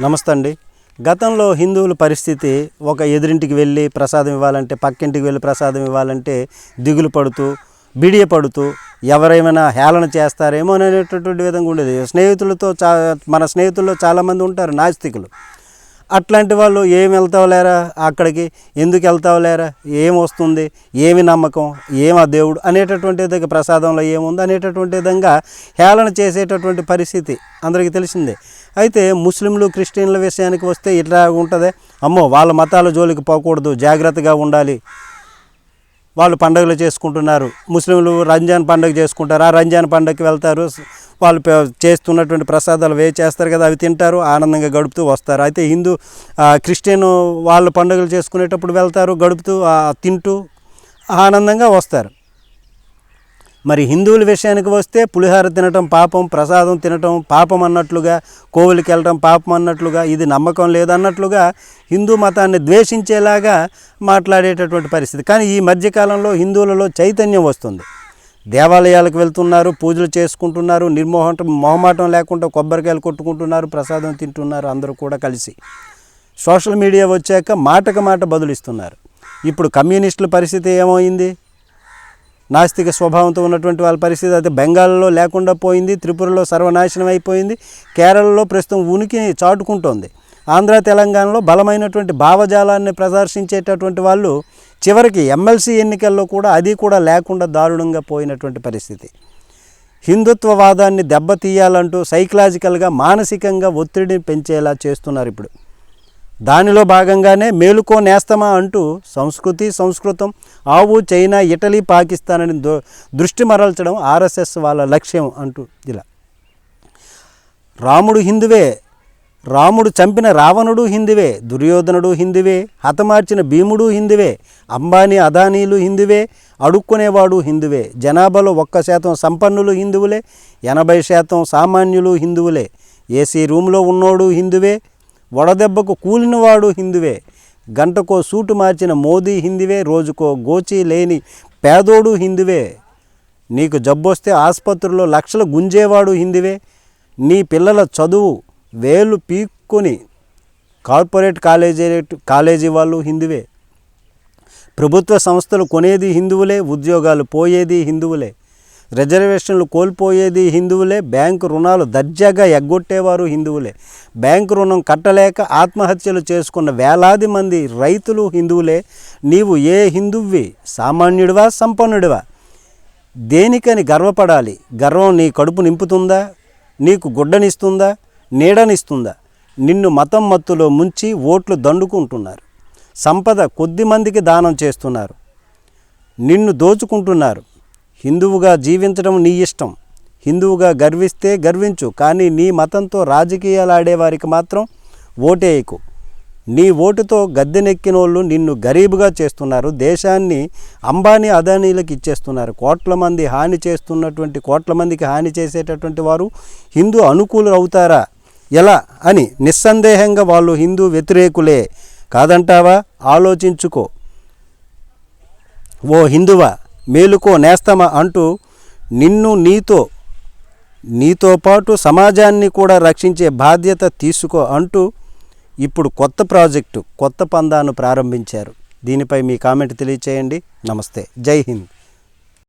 నమస్తే అండి గతంలో హిందువుల పరిస్థితి ఒక ఎదురింటికి వెళ్ళి ప్రసాదం ఇవ్వాలంటే పక్కింటికి వెళ్ళి ప్రసాదం ఇవ్వాలంటే దిగులు పడుతూ బిడియ పడుతూ ఎవరేమైనా హేళన చేస్తారేమో అనేటటువంటి విధంగా ఉండేది. స్నేహితులతో చా మన స్నేహితుల్లో చాలామంది ఉంటారు నాస్తికులు. అట్లాంటి వాళ్ళు ఏం వెళ్తావు లేరా అక్కడికి? ఎందుకు వెళ్తావు లేరా? ఏం వస్తుంది? ఏమి నమ్మకం? ఏం ఆ దేవుడు? అనేటటువంటి విధంగా ప్రసాదంలో ఏముంది? అనేటటువంటి విధంగా హేళన చేసేటటువంటి పరిస్థితి అందరికీ తెలిసిందే. అయితే ముస్లింలు క్రిస్టియన్ల విషయానికి వస్తే ఇట్లా ఉంటుంది అమ్మో వాళ్ళ మతాల జోలికి పోకూడదు. జాగ్రత్తగా ఉండాలి. వాళ్ళు పండుగలు చేసుకుంటున్నారు. ముస్లింలు రంజాన్ పండుగ చేసుకుంటారు. ఆ రంజాన్ పండుగకి వెళ్తారు. వాళ్ళు చేస్తున్నటువంటి ప్రసాదాలు వే చేస్తారు కదా అవి తింటారు ఆనందంగా గడుపుతూ వస్తారు. అయితే హిందూ క్రిస్టియన్ వాళ్ళు పండుగలు చేసుకునేటప్పుడు వెళ్తారు గడుపుతూ తింటూ ఆనందంగా వస్తారు. మరి హిందువుల విషయానికి వస్తే పులిహార తినటం పాపం ప్రసాదం తినటం పాపం అన్నట్లుగా కోవులకి వెళ్ళటం పాపం అన్నట్లుగా ఇది నమ్మకం లేదన్నట్లుగా హిందూ మతాన్ని ద్వేషించేలాగా మాట్లాడేటటువంటి పరిస్థితి. కానీ ఈ మధ్యకాలంలో హిందువులలో చైతన్యం వస్తుంది. దేవాలయాలకు వెళ్తున్నారు పూజలు చేసుకుంటున్నారు నిర్మోహటం మొహమాటం లేకుండా కొబ్బరికాయలు కొట్టుకుంటున్నారు ప్రసాదం తింటున్నారు అందరూ కూడా కలిసి. సోషల్ మీడియా వచ్చాక మాటకు మాట బదులిస్తున్నారు. ఇప్పుడు కమ్యూనిస్టుల పరిస్థితి ఏమైంది? నాస్తిక స్వభావంతో ఉన్నటువంటి వాళ్ళ పరిస్థితి అయితే బెంగాల్లో లేకుండా పోయింది త్రిపురలో సర్వనాశనం అయిపోయింది కేరళలో ప్రస్తుతం ఉనికిని చాటుకుంటోంది. ఆంధ్ర తెలంగాణలో బలమైనటువంటి భావజాలాన్ని ప్రదర్శించేటటువంటి వాళ్ళు చివరికి ఎమ్మెల్సీ ఎన్నికల్లో కూడా అది కూడా లేకుండా దారుణంగా పోయినటువంటి పరిస్థితి. హిందుత్వవాదాన్ని దెబ్బతీయాలంటూ సైకలాజికల్గా మానసికంగా ఒత్తిడిని పెంచేలా చేస్తున్నారు ఇప్పుడు. దానిలో భాగంగానే మేలుకో నేస్తమా అంటూ సంస్కృతి సంస్కృతం ఆవు చైనా ఇటలీ పాకిస్తాన్ అని దు- దృష్టి మరల్చడం ఆర్ఎస్ఎస్ వాళ్ళ లక్ష్యం అంటూ ఇలా. రాముడు హిందువే రాముడు చంపిన రావణుడు హిందువే దుర్యోధనుడు హిందువే హతమార్చిన భీముడు హిందువే అంబానీ అదానీలు హిందువే అడుక్కునేవాడు హిందువే జనాభాలో ఒక్క శాతం సంపన్నులు హిందువులే ఎనభై శాతం సామాన్యులు హిందువులే ఏసీ రూమ్లో ఉన్నోడు హిందువే వడదెబ్బకు కూలినవాడు హిందువే. గంటకో సూటు మార్చిన మోదీ హిందువే రోజుకో గోచి లేని పేదోడు హిందువే. నీకు జబ్బొస్తే ఆసుపత్రిలో లక్షలు గుంజేవాడు హిందువే. నీ పిల్లల చదువు వేలు పీక్కొని కార్పొరేట్ కాలేజీ కాలేజీ వాళ్ళు హిందువే. ప్రభుత్వ సంస్థలు కొనేది హిందువులే ఉద్యోగాలు పోయేది హిందువులే. రిజర్వేషన్లు కోల్పోయేది హిందువులే బ్యాంకు రుణాలు దర్జాగా ఎగ్గొట్టేవారు హిందువులే. బ్యాంకు రుణం కట్టలేక ఆత్మహత్యలు చేసుకున్న వేలాది మంది రైతులు హిందువులే. నీవు ఏ హిందువ్వి? సామాన్యుడివా? సంపన్నుడివా? దేనికని గర్వపడాలి? గర్వం నీ కడుపు నింపుతుందా? నీకు గుడ్డనిస్తుందా? నీడనిస్తుందా? నిన్ను మతం మత్తులో ముంచి ఓట్లు దండుకుంటున్నారు. సంపద కొద్ది మందికి దానం చేస్తున్నారు. నిన్ను దోచుకుంటున్నారు. హిందువుగా జీవించడం నీ ఇష్టం. హిందువుగా గర్విస్తే గర్వించు కానీ నీ మతంతో రాజకీయాలు ఆడేవారికి మాత్రం ఓటేయకు నీ ఓటుతో గద్దెనెక్కినోళ్ళు నిన్ను గరీబుగా చేస్తున్నారు దేశాన్ని అంబానీ అదానీలకు ఇచ్చేస్తున్నారు. కోట్ల మంది హాని చేస్తున్నటువంటి కోట్ల మందికి హాని చేసేటటువంటి వారు హిందూ అనుకూలు అవుతారా? ఎలా? అని నిస్సందేహంగా వాళ్ళు హిందూ వ్యతిరేకులే. కాదంటావా? ఆలోచించుకో. ఓ హిందువా మేలుకో నేస్తమా అంటూ నిన్ను నీతో నీతో పాటు సమాజాన్ని కూడా రక్షించే బాధ్యత తీసుకో అంటూ ఇప్పుడు కొత్త ప్రాజెక్టు కొత్త పందాను ప్రారంభించారు. దీనిపై మీ కామెంట్ తెలియచేయండి. నమస్తే. జై హింద్.